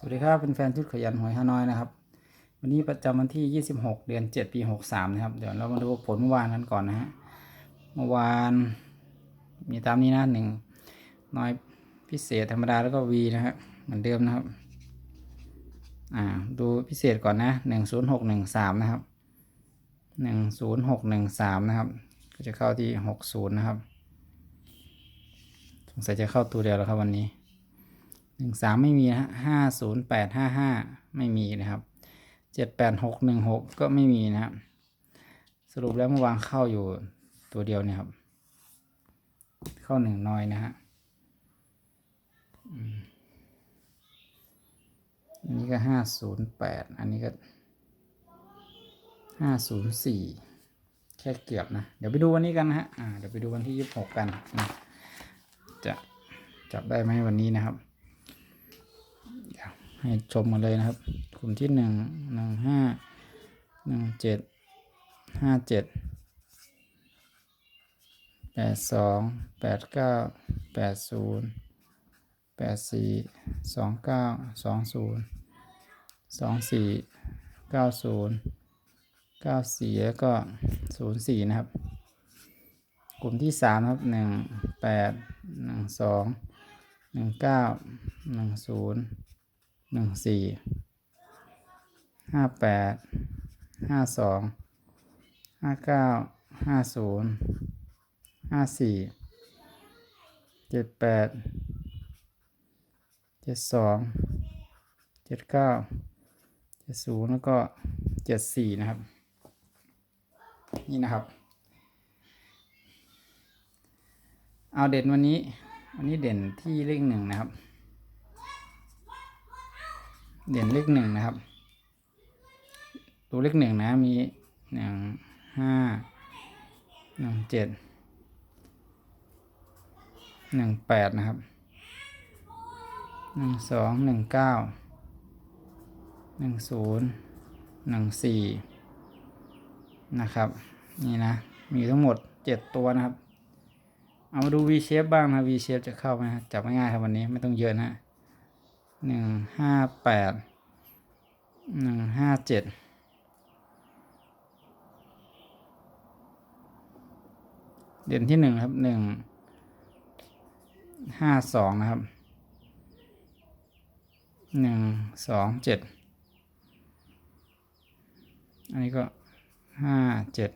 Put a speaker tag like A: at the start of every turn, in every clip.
A: สวัสดีครับเป็นแฟนชุดขยันหวยฮานอยนะครับ วันนี้ประจำวันที่ 26 เดือน 7 ปี 63 นะครับ เดี๋ยวเรามาดูผลเมื่อวานกันก่อนนะฮะเมื่อวาน มีตามนี้นะหนึ่งน้อยพิเศษธรรมดาแล้วก็ V นะฮะเหมือนเดิมนะครับ อ่าดูพิเศษก่อนนะ 10613 นะครับ 10613 นะครับ ก็จะเข้าที่ 60 นะครับ สงสัยจะเข้าตัวเดียวแล้วครับวันนี้ หนึ่งสามไม่มีนะฮะห้าศูนย์แปดห้าห้าไม่มีนะครับเจ็ดแปดหกหนึ่งหกก็ไม่มีนะครับสรุปแล้วเมื่อวานเข้าอยู่ตัวเดียวเนี่ยครับ เข้าหนึ่งน้อยนะฮะอันนี้ก็ห้าศูนย์แปดอันนี้ก็ห้าศูนย์สี่แค่เกือบนะ เดี๋ยวไปดูวันนี้กันนะฮะอ่าเดี๋ยวไปดูวันที่ยี่สิบหกกันนะจะจับได้ไหมวันนี้นะครับ ให้ชมกันเลยนะครับ กลุ่มที่หนึ่งหนึ่งห้าหนึ่งเจ็ดห้าเจ็ดแปดสองแปดเก้าแปดศูนย์แปดสี่สองเก้าสองศูนย์สองสี่เก้าศูนย์เก้าสี่แล้วก็ศูนย์สี่นะครับ กลุ่มที่สามครับหนึ่งแปดหนึ่งสองหนึ่งเก้าหนึ่งศูนย์ หนึ่งสี่ห้าแปดห้าสองห้าเก้าห้าศูนย์ห้าสี่เจ็ดแปดเจ็ดสองเจ็ดเก้าเจ็ดศูนย์แล้วก็เจ็ดสี่นะครับ นี่นะครับ เอาเด่นวันนี้ วันนี้เด่นที่เลขหนึ่งนะครับ เด่นเลขหนึ่งนะครับ ตัวเลขหนึ่งนะมีหนึ่งห้าหนึ่งเจ็ดหนึ่งแปดนะครับหนึ่งสองหนึ่งเก้าหนึ่งศูนย์หนึ่งสี่นะครับ นี่นะ มีทั้งหมดเจ็ดตัวนะครับ เอามาดู V shape บ้างนะ V shape จะเข้าไหมนะจับง่ายๆครับวันนี้ไม่ต้องเยอะนะ หนึ่งห้าแปดหนึ่งห้าเจ็ดเด่นที่หนึ่งครับหนึ่งห้าสองนะครับหนึ่งสองเจ็ดอันนี้ก็ห้าเจ็ด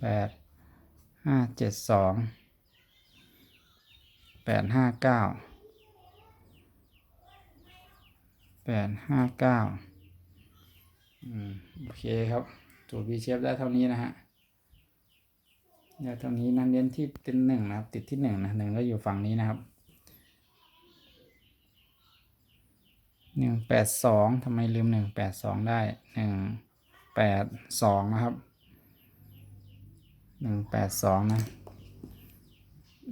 A: แปดห้าเจ็ดสองแปดห้าเก้า แปดห้าเก้าอืมโอเคครับสูตร V shape ได้เท่านี้นะฮะได้เท่านี้นะเน้นที่เป็นหนึ่งนะครับ ติดที่หนึ่งนะหนึ่งก็อยู่ฝั่งนี้นะครับหนึ่งแปดสองทำไมลืมหนึ่งแปดสองได้หนึ่งแปดสองนะครับหนึ่งแปดสองนะ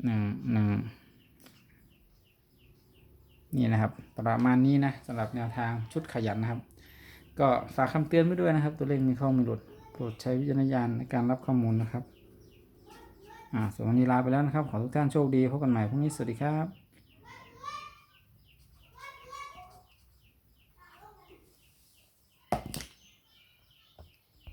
A: หนึ่งหนึ่ง นี่นะครับ ประมาณนี้นะสำหรับแนวทางชุดขยันนะครับ ก็ฝากคำเตือนไว้ด้วยนะครับ ตัวเลขมีข้อมีหลุดโปรดใช้วิจารณญาณในการรับข้อมูลนะครับอ่าส่วนวันนี้ลาไปแล้วนะครับ ขอทุกท่านโชคดีพบกันใหม่พรุ่งนี้สวัสดีครับ